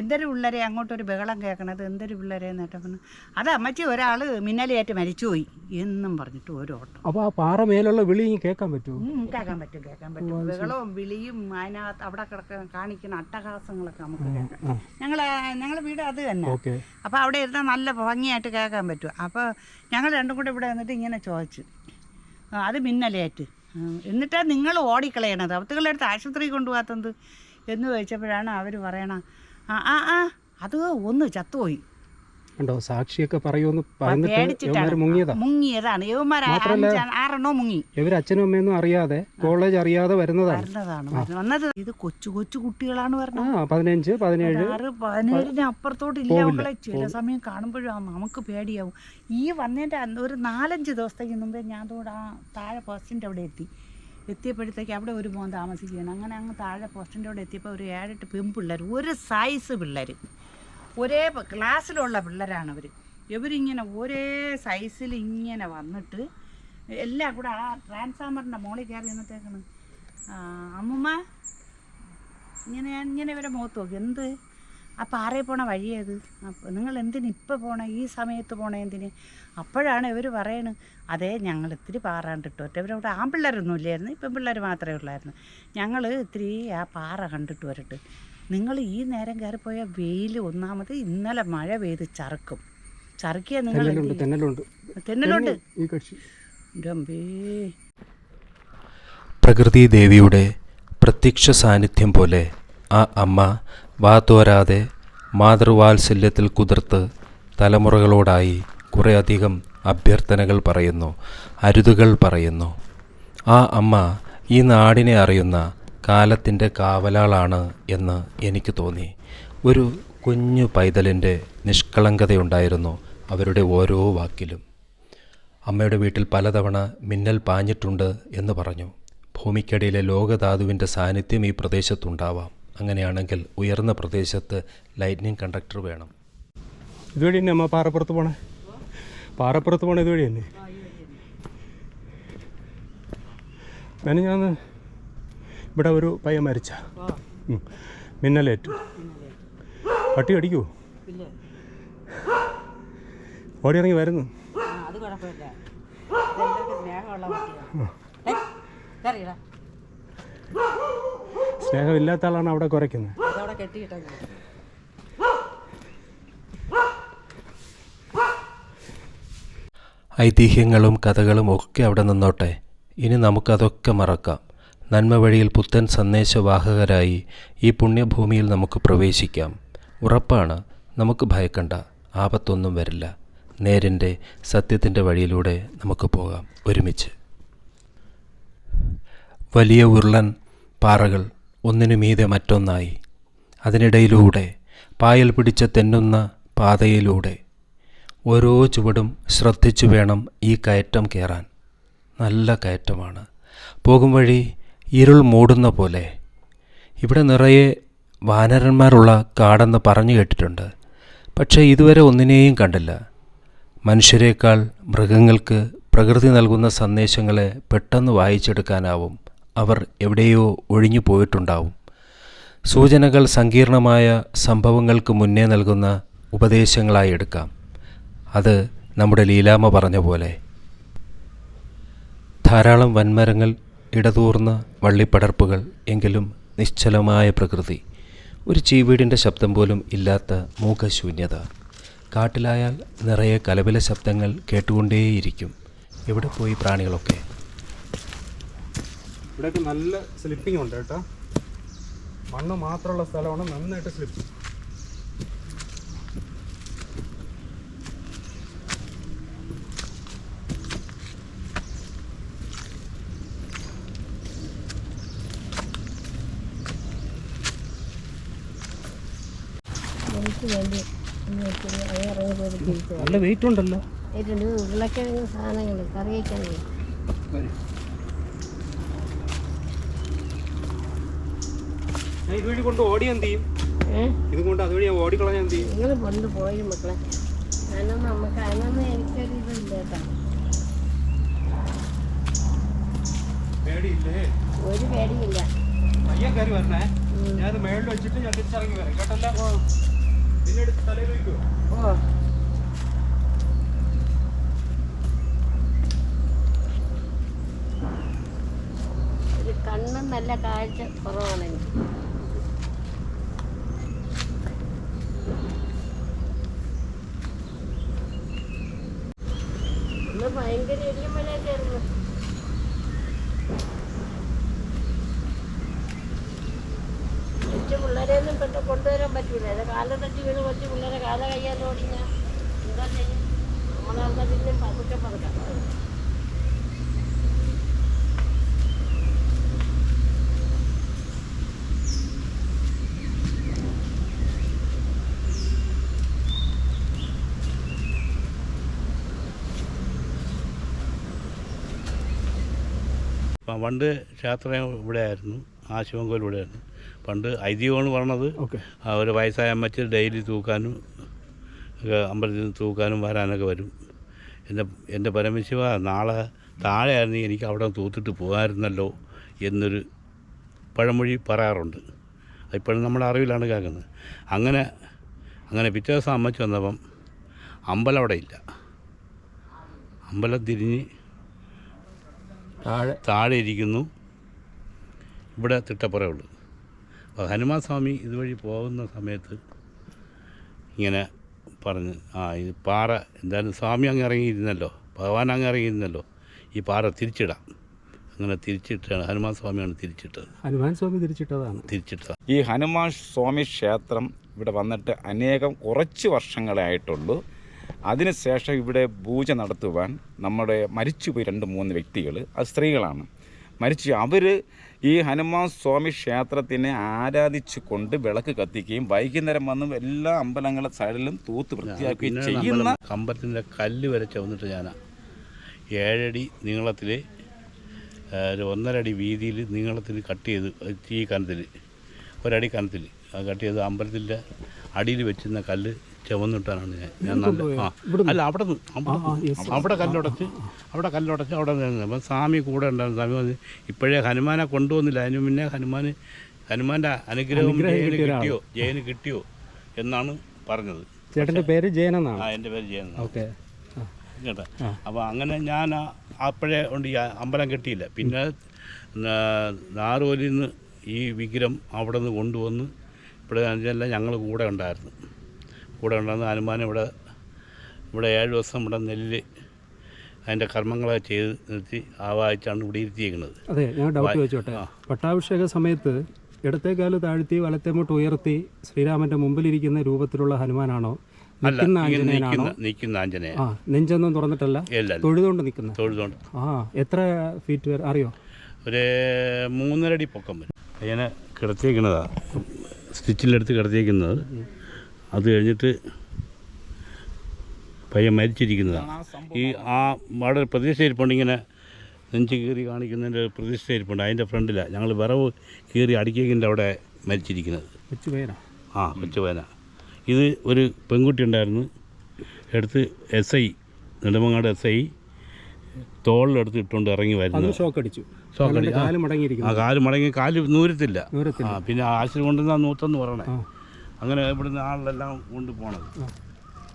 എന്തൊരു പിള്ളേരെ അങ്ങോട്ടൊരു ബഹളം കേൾക്കണത്? എന്തൊരു പിള്ളേരെ എന്നിട്ട് പറഞ്ഞു അത് അമ്മച്ചി ഒരാൾ മിന്നലേറ്റ് മരിച്ചുപോയി എന്നും പറഞ്ഞിട്ട് ഒരു ഓട്ടം അപ്പോൾ ആ പാറ മേലുള്ള വിളി കേൾക്കാൻ പറ്റുമോ? കേൾക്കാൻ പറ്റും കേൾക്കാൻ പറ്റും. ബഹളവും വിളിയും അതിനകത്ത് അവിടെ കിടക്കാൻ കാണിക്കുന്ന അട്ടഹാസങ്ങളൊക്കെ നമുക്ക് കേൾക്കാം. ഞങ്ങൾ ഞങ്ങൾ ഞങ്ങളുടെ വീട് അത് തന്നെ. അപ്പോൾ അവിടെ ഇരുന്നാൽ നല്ല ഭംഗിയായിട്ട് കേൾക്കാൻ പറ്റും. അപ്പോൾ ഞങ്ങൾ രണ്ടും കൂടെ ഇവിടെ വന്നിട്ട് ഇങ്ങനെ ചോദിച്ചു. അത് മിന്നലേറ്റ് എന്നിട്ടാണ് എന്നിട്ടാ നിങ്ങൾ ഓടിക്കളയണത്? അവത്തുകളെടുത്ത് ആശുപത്രി കൊണ്ടുപോകാത്തത്? എന്ന് ചോദിച്ചപ്പോഴാണ് അവർ പറയണ ആ ആ ആ. അത് ഒന്ന് ചത്തുപോയി. ഉണ്ടോ സാക്ഷിയൊക്കെ പറയുമെന്ന് പറഞ്ഞിട്ട് മുങ്ങിയതാണ്. യവന്മാർ ആറെണ്ണോ മുങ്ങി. ഇവർ അച്ഛനും അമ്മയൊന്നും അറിയാതെ കോളേജ് അറിയാതെ വരുന്നതാണ്. വന്നത് ഇത് കൊച്ചു കൊച്ചു കുട്ടികളാണ് പറഞ്ഞത്. പതിനഞ്ച് പതിനേഴ് പതിനേഴിന് അപ്പുറത്തോട്ട് ഇല്ല അവളെ. ചില സമയം കാണുമ്പോഴും നമുക്ക് പേടിയാവും. ഈ വന്നതിന്റെ ഒരു നാലഞ്ച് ദിവസത്തേക്ക് മുമ്പേ ഞാൻ തോടെ ആ താഴെ പോസ്റ്റിന്റെ അവിടെ എത്തി. എത്തിയപ്പോഴത്തേക്ക് അവിടെ ഒരു മോൻ താമസിക്കുകയാണ്. അങ്ങനെ അങ്ങ് താഴെ പോസ്റ്റിന്റെ അവിടെ എത്തിയപ്പോൾ ഒരു ഏഴെട്ട് പെൺപിള്ളേർ ഒരു സൈസ് പിള്ളേർ ഒരേ ക്ലാസ്സിലുള്ള പിള്ളേരാണ് അവർ ഇവരിങ്ങനെ ഒരേ സൈസിൽ ഇങ്ങനെ വന്നിട്ട് എല്ലാം കൂടെ ആ ട്രാൻസ്ഫോമറിന്റെ മോളിൽ കയറി നിന്നത്തേക്കാണ് അമ്മുമ്മ ഇങ്ങനെ ഞാൻ ഇങ്ങനെ ഇവരെ മുഖത്ത് നോക്കി. എന്ത്? ആ പാറയിൽ പോണ വഴിയേത്? അപ്പോൾ നിങ്ങൾ എന്തിന് ഇപ്പം പോണേ? ഈ സമയത്ത് പോണേ എന്തിന്? അപ്പോഴാണ് ഇവർ പറയണ്. അതേ ഞങ്ങൾ ഇത്തിരി പാറ കണ്ടിട്ട് ഒറ്റവരവിടെ ഇവരവിടെ ആൺപിള്ളേരൊന്നും ഇല്ലായിരുന്നു. ഇപ്പം പിള്ളേർ മാത്രമേ ഉള്ളായിരുന്നു. ഞങ്ങൾ ഇത്തിരി ആ പാറ കണ്ടിട്ട് വരട്ട്. നിങ്ങൾ ഈ നേരം കയറിപ്പോയ വെയിൽ ഒന്നാമത് ഇന്നലെ മഴ പെയ്ത് ചറുക്കും. ചറുക്കിയ നിങ്ങൾ? തെന്നലുണ്ട് പ്രകൃതി ദേവിയുടെ പ്രത്യക്ഷ സാന്നിധ്യം പോലെ ആ അമ്മ വാതോരാതെ മാതൃവാത്സല്യത്തിൽ കുതിർത്ത് തലമുറകളോടായി കുറേയധികം അഭ്യർത്ഥനകൾ പറയുന്നു അരുതുകൾ പറയുന്നു. ആ അമ്മ ഈ നാടിനെ അറിയുന്ന കാലത്തിന്റെ കാവലാളാണ് എന്ന് എനിക്ക് തോന്നി. ഒരു കുഞ്ഞു പൈതലിന്റെ നിഷ്കളങ്കതയുണ്ടായിരുന്നു അവരുടെ ഓരോ വാക്കിലും. അമ്മയുടെ വീട്ടിൽ പലതവണ മിന്നൽ പാഞ്ഞിട്ടുണ്ട് എന്ന് പറഞ്ഞു. ഭൂമിക്കടിയിലെ ലോകധാതുവിന്റെ സാന്നിധ്യം ഈ പ്രദേശത്തുണ്ടാവാം. അങ്ങനെയാണെങ്കിൽ ഉയർന്ന പ്രദേശത്ത് ലൈറ്റ്നിങ് കണ്ടക്ടർ വേണം. ഇതുവഴി തന്നെ അമ്മ പാറപ്പുറത്ത് പോണേ? പാറപ്പുറത്ത് പോണേ ഇതുവഴി തന്നെ? ഞാൻ ഞാൻ ഇവിടെ ഒരു പയ്യൻ മരിച്ച. മിന്നലേറ്റു. പട്ടി അടിക്കുമോ ഓടി ഇറങ്ങി വരുന്നു അത് സ്നേഹമില്ലാത്ത ആളാണ് അവിടെ കുറയ്ക്കുന്നത്. ഐതിഹ്യങ്ങളും കഥകളും ഒക്കെ അവിടെ നിന്നോട്ടെ. ഇനി നമുക്കതൊക്കെ മറക്കാം. നന്മ വഴിയിൽ പുത്തൻ സന്ദേശവാഹകരായി ഈ പുണ്യഭൂമിയിൽ നമുക്ക് പ്രവേശിക്കാം. ഉറപ്പാണ് നമുക്ക് ഭയക്കണ്ട ആപത്തൊന്നും വരില്ല. നേരിന്റെ സത്യത്തിന്റെ വഴിയിലൂടെ നമുക്ക് പോകാം ഒരുമിച്ച്. വലിയ ഉരുളൻ പാറകൾ ഒന്നിനു മീതെ മറ്റൊന്നായി. അതിനിടയിലൂടെ പായൽ പിടിച്ച തെന്നുന്ന പാതയിലൂടെ ഓരോ ചുവടും ശ്രദ്ധിച്ചു വേണം ഈ കയറ്റം കയറാൻ നല്ല കയറ്റമാണ്. പോകും വഴി ഇരുൾ മൂടുന്ന പോലെ. ഇവിടെ നിറയെ വാനരന്മാരുള്ള കാടെന്ന് പറഞ്ഞു കേട്ടിട്ടുണ്ട്. പക്ഷേ ഇതുവരെ ഒന്നിനെയും കണ്ടില്ല. മനുഷ്യരെക്കാൾ മൃഗങ്ങൾക്ക് പ്രകൃതി നൽകുന്ന സന്ദേശങ്ങളെ പെട്ടെന്ന് വായിച്ചെടുക്കാനാവും. അവർ എവിടെയോ ഒഴിഞ്ഞു പോയിട്ടുണ്ടാവും. സൂചനകൾ സങ്കീർണമായ സംഭവങ്ങൾക്ക് മുന്നേ നൽകുന്ന ഉപദേശങ്ങളായി എടുക്കാം. അത് നമ്മുടെ ലീലാമ പറഞ്ഞ പോലെ. ധാരാളം വൻമരങ്ങൾ ഇടതൂർന്ന വള്ളിപ്പടർപ്പുകൾ എങ്കിലും നിശ്ചലമായ പ്രകൃതി. ഒരു ചീവീടിന്റെ ശബ്ദം പോലും ഇല്ലാത്ത മൂകശൂന്യത. കാട്ടിലായാൽ നിറയെ കലപില ശബ്ദങ്ങൾ കേട്ടുകൊണ്ടേയിരിക്കും. എവിടെ പോയി പ്രാണികളൊക്കെ? ഇവിടെയൊക്കെ നല്ല സ്ലിപ്പിംഗ് ഉണ്ട് കേട്ടോ. മണ്ണ് മാത്രമുള്ള സ്ഥലമാണ് നന്നായിട്ട് സ്ലിപ്പ് നല്ല വെയിറ്റ് ഉണ്ടല്ലോ. ഉരുളക്കിഴങ്ങ് സാധനങ്ങൾ കറി വയ്ക്കാൻ ഞാൻ ഇതുവഴി കൊണ്ട് ഓടി എന്ത് ചെയ്യും? ഇത് കൊണ്ട് അതുവഴി ഞാൻ ഓടിക്കളഞ്ഞ എന്ത് ചെയ്യും? നിങ്ങൾ മക്കളെ. അതിനൊന്നും നമുക്ക് അതിനൊന്നും എനിക്കൊരു ഇതില്ല കേട്ടോ. പേടിയില്ലേ? ഒരു പേടിയില്ല. പയ്യൻ കയറി വരണേ. മേളിൽ വെച്ചിട്ട് ഞാൻ തിരിച്ചിറങ്ങി വരാം. കേട്ടല്ലോ? പിന്നെ എടുത്ത് തലയിൽ വയ്ക്കുമോ ഓ. കണ്ണും നല്ല കാഴ്ച കുറവാണ് എനിക്ക്. ഭയങ്കര ഇടിമഴയൊക്കെ ആയിരുന്നു കൊച്ചു പിള്ളേരെയൊന്നും പെട്ട് കൊണ്ടുവരാൻ പറ്റൂല അത് കാലം തട്ടി വീണ് കൊച്ചു പിള്ളേരെ കാല കയ്യാലും ഓടിഞ്ഞ എന്താ ചെയ്യും നമ്മളാകുന്ന പിന്നെ പതുക്കെ പതുക്കാം പ- പണ്ട് ക്ഷേത്രം ഇവിടെ ആയിരുന്നു ആ ശിവങ്കോൽ ഇവിടെ ആയിരുന്നു പണ്ട് ഐതിഹ്യമാണ് പറഞ്ഞത്. ഒരു വയസ്സായ അമ്മച്ചി ഡെയിലി തൂക്കാനും ഒക്കെ അമ്പലത്തിൽ നിന്ന് തൂക്കാനും വരാനൊക്കെ വരും. എന്റെ എന്റെ പരമശിവ നാളെ താഴെയായിരുന്നു എനിക്ക് അവിടെ തൂത്തിട്ട് പോകാമായിരുന്നല്ലോ എന്നൊരു പഴമൊഴി പറയാറുണ്ട്. അതിപ്പോഴും നമ്മുടെ അറിവിലാണ് കേൾക്കുന്നത്. അങ്ങനെ അങ്ങനെ പിറ്റേ ദിവസം അമ്മച്ചി വന്നപ്പം അമ്പലം അവിടെ ഇല്ല. അമ്പലം തിരിഞ്ഞ് താഴെ. താഴെ ഇരിക്കുന്നു ഇവിടെ തിട്ടപ്പുറേ ഉള്ളു. അപ്പോൾ ഹനുമാൻ സ്വാമി ഇതുവഴി പോകുന്ന സമയത്ത് ഇങ്ങനെ പറഞ്ഞ് ആ ഇത് പാറ എന്തായാലും സ്വാമി അങ്ങ് ഇറങ്ങിയിരുന്നല്ലോ ഭഗവാൻ അങ്ങ് ഇറങ്ങിയിരുന്നല്ലോ ഈ പാറ തിരിച്ചിടാം. അങ്ങനെ തിരിച്ചിട്ടാണ് ഹനുമാൻ സ്വാമിയാണ് തിരിച്ചിട്ടത്. ഹനുമാൻ സ്വാമി തിരിച്ചിട്ടതാണ്. തിരിച്ചിട്ടത് ഈ ഹനുമാൻ സ്വാമി ക്ഷേത്രം ഇവിടെ വന്നിട്ട് അനേകം കുറച്ച് വർഷങ്ങളെ ആയിട്ടുള്ളൂ അതിനുശേഷം ഇവിടെ പൂജ നടത്തുവാൻ നമ്മുടെ മരിച്ചുപോയി രണ്ട് മൂന്ന് വ്യക്തികൾ അത് സ്ത്രീകളാണ്. മരിച്ചു അവർ ഈ ഹനുമാൻ സ്വാമി ക്ഷേത്രത്തിനെ ആരാധിച്ചു കൊണ്ട് വിളക്ക് കത്തിക്കുകയും വൈകുന്നേരം വന്ന് എല്ലാ അമ്പലങ്ങളെ സൈഡിലും തൂത്ത് വൃത്തിയാക്കുകയും ചെയ്യുന്ന കമ്പത്തിന്റെ കല്ല് വരെ ചവന്നിട്ട് ഞാൻ ഏഴടി നീളത്തിൽ ഒരു ഒന്നരടി വീതിയിൽ നീളത്തിൽ കട്ട് ചെയ്ത് ഈ കനത്തിൽ ഒരടി കനത്തിൽ അത് കട്ട് ചെയ്ത് അമ്പലത്തിന്റെ അടിയിൽ വെച്ചിരുന്ന കല്ല് ചുവന്നിട്ടാണ് ഞാൻ. ഞാൻ നല്ല ആ. അല്ല അവിടെ നിന്ന്. അവിടെ- കല്ലുടച്ച്. അവിടെ കല്ലുടച്ച് അവിടെ നിന്ന്. അപ്പം സ്വാമി കൂടെ ഉണ്ടായിരുന്നു. സ്വാമി വന്ന് ഇപ്പോഴേ ഹനുമാനെ കൊണ്ടുവന്നില്ല. അതിന് മുന്നേ ഹനുമാൻ ഹനുമാന്റെ അനുഗ്രഹം ജയന് കിട്ടിയോ ജയന് കിട്ടിയോ? എന്നാണ് പറഞ്ഞത്. ചേട്ടന്റെ പേര് ജയൻ എന്നാണ്? ആ എന്റെ പേര് ജയൻ ഓക്കെ. കേട്ടോ? അപ്പോൾ അങ്ങനെ ഞാൻ അപ്പോഴേ ഉണ്ട് ഈ അമ്പലം കെട്ടിയില്ല. പിന്നെ നാ- നാറുവലിൽ നിന്ന് ഈ വിഗ്രഹം അവിടെ നിന്ന് കൊണ്ടുവന്ന് ഇവിടെ അഞ്ചെല്ലാം ഞങ്ങൾ കൂടെ ഉണ്ടായിരുന്നു. കൂടെ ഉണ്ടായിരുന്ന ഹനുമാൻ ഇവിടെ ഇവിടെ ഏഴ് ദിവസം ഇവിടെ നെല്ല് അതിന്റെ കർമ്മങ്ങളെ ചെയ്ത് നിർത്തി ആവാഹിച്ചാണ് ഇവിടെ ഇരുത്തിയിരിക്കുന്നത്. അതെ ഞാൻ ഡൗട്ട് ചോദിച്ചോട്ടെ. പട്ടാഭിഷേക സമയത്ത് ഇടത്തേക്കാൽ താഴ്ത്തി വലത്തേമോട്ട് ഉയർത്തി ശ്രീരാമന്റെ മുമ്പിലിരിക്കുന്ന രൂപത്തിലുള്ള ഹനുമാനാണോ? നിൽക്കുന്ന ആഞ്ജനേയനാണോ? നിൽക്കുന്ന ആഞ്ജനേയ ആ നെഞ്ചൊന്നും തുറന്നിട്ടല്ല. തൊഴുതുകൊണ്ട് നിൽക്കുന്ന? തൊഴുതുകൊണ്ട്. ആ എത്ര ഫീറ്റ് വരെ? അറിയോ? ഒരു മൂന്നരടി പൊക്കം വരും. അതിനെ കിടത്തിയേക്കുന്നതാണ് സ്റ്റിച്ചിലെടുത്ത് കിടത്തിയേക്കുന്നത്. അത് കഴിഞ്ഞിട്ട് പയ്യൻ മരിച്ചിരിക്കുന്നതാണ് ഈ ആ പ്രതിഷ്ഠ ഇരിപ്പുണ്ട് ഇങ്ങനെ നെഞ്ച് കീറി കാണിക്കുന്നതിന്റെ ഇരിപ്പുണ്ട്. അതിന്റെ ഫ്രണ്ടിലാണ് ഞങ്ങൾ വിറവ് കീറി അടിക്കുന്നതിന്റെ അവിടെ മരിച്ചിരിക്കുന്നത്. കൊച്ചു പേരാ ആ കൊച്ചുവേന ഇത് ഒരു പെൺകുട്ടി ഉണ്ടായിരുന്നു. എടുത്ത് S I Nedumangad S I തോളിലെടുത്ത് ഇട്ടുകൊണ്ട് ഇറങ്ങി വരുന്നു ഷോക്ക് അടിച്ചു ഷോക്ക് അടിച്ചു അടി- ആ. കാൽ ആ മടങ്ങിയിരിക്കുന്നു കാൽ മടങ്ങി കാൽ നൂരത്തില്ല. പിന്നെ ആശുപത്രി കൊണ്ടുവന്നാ നൂത്തെന്ന് പറയണേ. അങ്ങനെ ഇവിടുന്ന് ആളെല്ലാം കൊണ്ട് പോണത്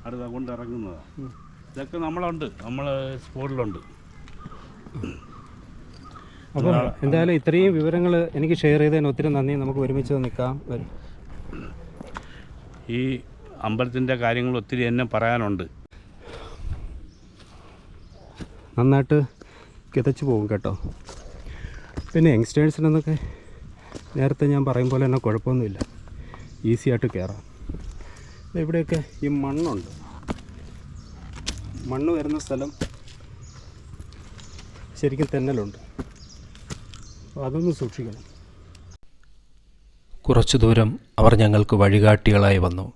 അടുത്ത കൊണ്ട് ഇറങ്ങുന്നതാണ് ഇതൊക്കെ നമ്മളുണ്ട്. നമ്മൾ സ്പോട്ടിലുണ്ട് അപ്പോൾ എന്തായാലും ഇത്രയും വിവരങ്ങൾ എനിക്ക് ഷെയർ ചെയ്തതിന് ഒത്തിരി നന്ദി. നമുക്ക് ഒരുമിച്ച് നിൽക്കാം. ഈ അമ്പലത്തിന്റെ കാര്യങ്ങൾ ഒത്തിരി എന്നെ പറയാനുണ്ട്. നന്നായിട്ട് കിതച്ചു പോകും കേട്ടോ. പിന്നെ യങ്സ്റ്റേഴ്സിനൊന്നൊക്കെ നേരത്തെ ഞാൻ പറയും പോലെ തന്നെ കുഴപ്പമൊന്നുമില്ല. ഈസി ആയിട്ട് കയറാം ഇവിടെയൊക്കെ ഈ മണ്ണുണ്ട്. മണ്ണ് വരുന്ന സ്ഥലം ശരിക്കും തെന്നലുണ്ട്. അതൊന്ന് സൂക്ഷിക്കണം. കുറച്ചു ദൂരം അവർ ഞങ്ങൾക്ക് വഴികാട്ടികളായി വന്നു.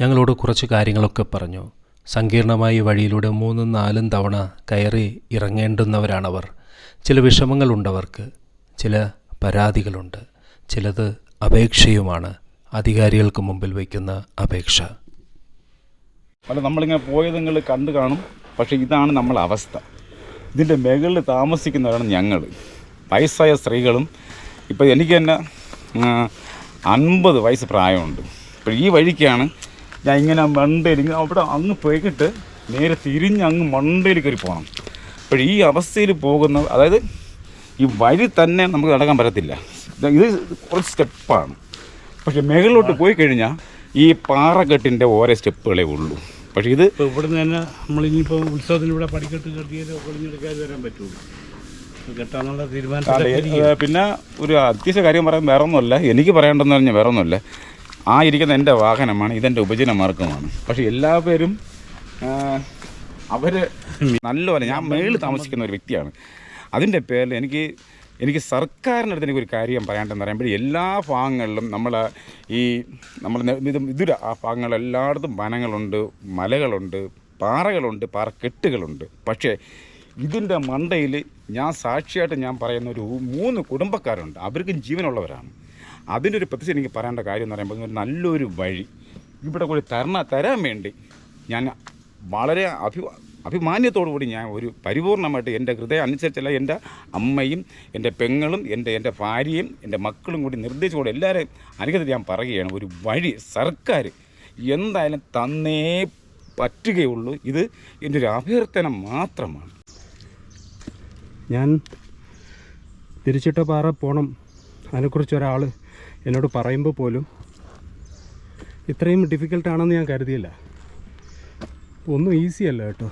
ഞങ്ങളോട് കുറച്ച് കാര്യങ്ങളൊക്കെ പറഞ്ഞു. സങ്കീർണമായ വഴിയിലൂടെ മൂന്നും നാലും തവണ കയറി ഇറങ്ങേണ്ടുന്നവരാണവർ. ചില വിഷമങ്ങളുണ്ടവർക്ക്. ചില പരാതികളുണ്ട്. ചിലത് അപേക്ഷയുമാണ്. അധികാരികൾക്ക് മുമ്പിൽ വയ്ക്കുന്ന അപേക്ഷ. അല്ല നമ്മളിങ്ങനെ പോയത് നിങ്ങൾ കണ്ടു കാണും. പക്ഷേ ഇതാണ് നമ്മളെ അവസ്ഥ. ഇതിന്റെ മുകളിൽ താമസിക്കുന്നവരാണ് ഞങ്ങൾ. വയസ്സായ സ്ത്രീകളും ഇപ്പോൾ എനിക്ക് തന്നെ അൻപത് വയസ്സ് പ്രായമുണ്ട്. ഇപ്പോൾ ഈ വഴിക്കാണ് ഞാൻ ഇങ്ങനെ മണ്ടയിൽ അവിടെ അങ്ങ് പോയിട്ട് നേരെ തിരിഞ്ഞ് അങ്ങ് മണ്ടയിൽ കയറി പോകണം. അപ്പോൾ ഈ അവസ്ഥയിൽ പോകുന്ന അതായത് ഈ വഴി തന്നെ നമുക്ക് നടക്കാൻ പറ്റത്തില്ല. ഇത് കുറച്ച് സ്റ്റെപ്പാണ്. പക്ഷേ മേളിലോട്ട് പോയി കഴിഞ്ഞാൽ ഈ പാറക്കെട്ടിന്റെ ഓരോ സ്റ്റെപ്പുകളേ ഉള്ളൂ. പക്ഷേ ഇത് ഇപ്പോൾ ഇവിടുന്ന് തന്നെ നമ്മളിനിപ്പോൾ ഉത്സവത്തിന് ഇവിടെ പടിക്കെട്ട് കെട്ടിയാലോ ഒളിഞ്ഞെടുക്കാതെ വരാൻ പറ്റുള്ളൂ കെട്ടാന്നുള്ള തീരുമാനം പിന്നെ ഒരു അത്യാവശ്യ കാര്യം പറയാൻ വേറെ ഒന്നുമല്ല എനിക്ക് പറയേണ്ടതെന്ന് പറഞ്ഞാൽ വേറെ ഒന്നുമല്ല ആ ഇരിക്കുന്ന എന്റെ വാഹനമാണ് ഇതെന്റെ ഉപജന മാർഗമാണ്. പക്ഷേ എല്ലാവരും അവർ നല്ലപോലെ ഞാൻ മേളിൽ താമസിക്കുന്ന ഒരു വ്യക്തിയാണ്. അതിന്റെ പേരിൽ എനിക്ക് എനിക്ക് സർക്കാരിന്റെ അടുത്ത് എനിക്കൊരു കാര്യം പറയാണ്ടെന്ന് പറയുമ്പോൾ എല്ലാ ഭാഗങ്ങളിലും നമ്മൾ ഈ നമ്മൾ ഇത് ഇതുര ആ ഭാഗങ്ങളിൽ എല്ലായിടത്തും വനങ്ങളുണ്ട് മലകളുണ്ട് പാറകളുണ്ട് പാറക്കെട്ടുകളുണ്ട് പക്ഷേ ഇതിന്റെ മണ്ടയിൽ ഞാൻ സാക്ഷിയായിട്ട് ഞാൻ പറയുന്ന ഒരു മൂന്ന് കുടുംബക്കാരുണ്ട്. അവർക്കും ജീവനുള്ളവരാണ്. അതിന്റെ ഒരു പ്രത്യേകിച്ച് എനിക്ക് പറയേണ്ട കാര്യം എന്ന് പറയുമ്പോൾ ഒരു നല്ലൊരു വഴി. ഇവിടെ കൂടി തരണ തരാൻ വേണ്ടി ഞാൻ വളരെ അഭി അഭിമാന്യത്തോടു കൂടി ഞാൻ ഒരു പരിപൂർണമായിട്ട് എന്റെ ഹൃദയം അനുസരിച്ചല്ല എന്റെ അമ്മയും എന്റെ പെങ്ങളും എന്റെ എന്റെ ഭാര്യയും എന്റെ മക്കളും കൂടി നിർദ്ദേശിച്ചുകൂടെ എല്ലാവരെയും അനുഗതി ഞാൻ പറയുകയാണ്. ഒരു വഴി സർക്കാർ എന്തായാലും തന്നേ പറ്റുകയുള്ളൂ. ഇത് എന്റെ ഒരു അഭ്യർത്ഥന മാത്രമാണ്. ഞാൻ തിരിച്ചിട്ട പാറ പോകണം അതിനെക്കുറിച്ച് ഒരാൾ എന്നോട് പറയുമ്പോൾ പോലും ഇത്രയും ഡിഫിക്കൽട്ടാണെന്ന് ഞാൻ കരുതിയില്ല. ഒന്നും ഈസിയല്ല കേട്ടോ.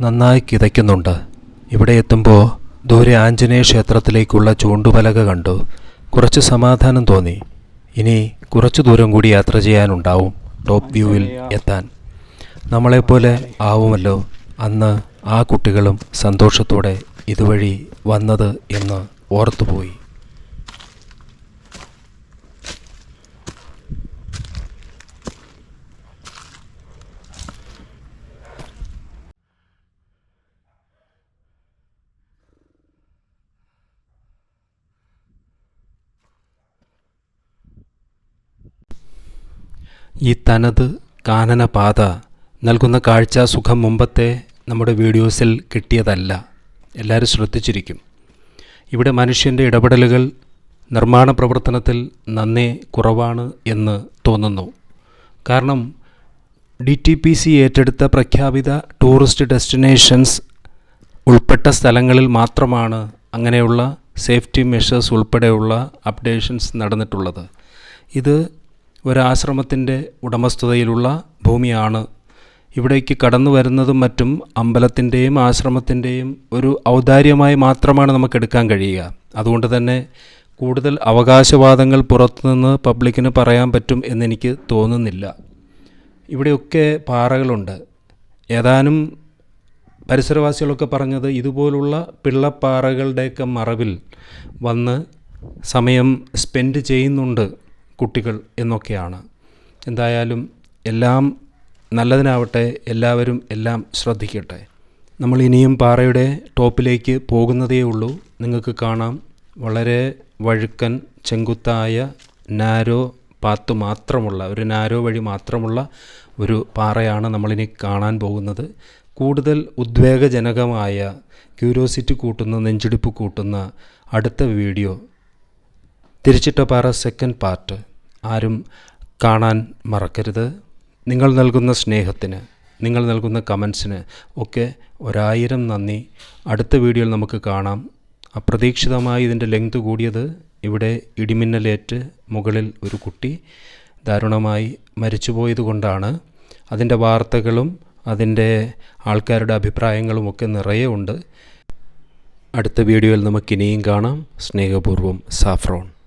നന്നായി കിതയ്ക്കുന്നുണ്ട്. ഇവിടെ എത്തുമ്പോൾ ദൂരെ ആഞ്ജനേയ ക്ഷേത്രത്തിലേക്കുള്ള ചൂണ്ടുപലക കണ്ടു. കുറച്ച് സമാധാനം തോന്നി. ഇനി കുറച്ചു ദൂരം കൂടി യാത്ര ചെയ്യാനുണ്ടാവും ടോപ്പ് വ്യൂവിൽ എത്താൻ. നമ്മളെപ്പോലെ ആവുമല്ലോ. അന്ന് ആ കുട്ടികളും സന്തോഷത്തോടെ ഇതുവഴി വന്നത് എന്ന് ഓർത്തുപോയി. ഈ തനത് കാനന പാത നൽകുന്ന കാഴ്ച സുഖം മുമ്പത്തെ നമ്മുടെ വീഡിയോസിൽ കിട്ടിയതല്ല. എല്ലാവരും ശ്രദ്ധിച്ചിരിക്കും. ഇവിടെ മനുഷ്യന്റെ ഇടപെടലുകൾ നിർമ്മാണ പ്രവർത്തനത്തിൽ നന്നേ കുറവാണ് എന്ന് തോന്നുന്നു. കാരണം ഡി ടി പി സി ഏറ്റെടുത്ത പ്രഖ്യാപിത ടൂറിസ്റ്റ് ഡെസ്റ്റിനേഷൻസ് ഉൾപ്പെട്ട സ്ഥലങ്ങളിൽ മാത്രമാണ് അങ്ങനെയുള്ള സേഫ്റ്റി മെഷേഴ്സ് ഉൾപ്പെടെയുള്ള അപ്ഡേഷൻസ് നടന്നിട്ടുള്ളത്. ഇത് ഒരാശ്രമത്തിന്റെ ഉടമസ്ഥതയിലുള്ള ഭൂമിയാണ്. ഇവിടേക്ക് കടന്നു വരുന്നതും മറ്റും അമ്പലത്തിന്റെയും ആശ്രമത്തിന്റെയും ഒരു ഔദാര്യമായി മാത്രമാണ് നമുക്ക് എടുക്കാൻ കഴിയുക. അതുകൊണ്ട് തന്നെ കൂടുതൽ അവകാശവാദങ്ങൾ പുറത്തുനിന്ന് പബ്ലിക്കിന് പറയാൻ പറ്റും എന്നെനിക്ക് തോന്നുന്നില്ല. ഇവിടെയൊക്കെ പാറകളുണ്ട്. ഏതാനും പരിസരവാസികളൊക്കെ പറഞ്ഞത് ഇതുപോലുള്ള പിള്ളപ്പാറകളുടെയൊക്കെ മറവിൽ വന്ന് സമയം സ്പെൻഡ് ചെയ്യുന്നുണ്ട്. കുട്ടികൾ എന്നൊക്കെയാണ്. എന്തായാലും എല്ലാം നല്ലതിനാവട്ടെ എല്ലാവരും എല്ലാം ശ്രദ്ധിക്കട്ടെ. നമ്മൾ ഇനിയും പാറയുടെ ടോപ്പിലേക്ക് പോകുന്നതേ ഉള്ളൂ. നിങ്ങൾക്ക് കാണാം വളരെ വഴുക്കൻ ചെങ്കുത്തായ നാരോ പാത്ത് മാത്രമുള്ള ഒരു നാരോ വഴി മാത്രമുള്ള ഒരു പാറയാണ് നമ്മളിനി കാണാൻ പോകുന്നത്. കൂടുതൽ ഉദ്വേഗജനകമായ ക്യൂരിയോസിറ്റി കൂട്ടുന്ന നെഞ്ചിടിപ്പ് കൂട്ടുന്ന അടുത്ത വീഡിയോ. തിരിച്ചിട്ട പാറ സെക്കൻഡ് പാർട്ട് ആരും കാണാൻ മറക്കരുത്. നിങ്ങൾ നൽകുന്ന സ്നേഹത്തിന് നിങ്ങൾ നൽകുന്ന കമൻസിന് ഒക്കെ ഒരായിരം നന്ദി. അടുത്ത വീഡിയോയിൽ നമുക്ക് കാണാം. അപ്രതീക്ഷിതമായി ഇതിന്റെ ലെങ്ത് കൂടിയത് ഇവിടെ ഇടിമിന്നലേറ്റ് മുകളിൽ ഒരു കുട്ടി ദാരുണമായി മരിച്ചുപോയതുകൊണ്ടാണ് അതിന്റെ വാർത്തകളും അതിന്റെ ആൾക്കാരുടെ അഭിപ്രായങ്ങളും ഒക്കെ നിറയെ ഉണ്ട്. അടുത്ത വീഡിയോയിൽ നമുക്കിനിയും കാണാം. സ്നേഹപൂർവം സാഫ്രോൺ.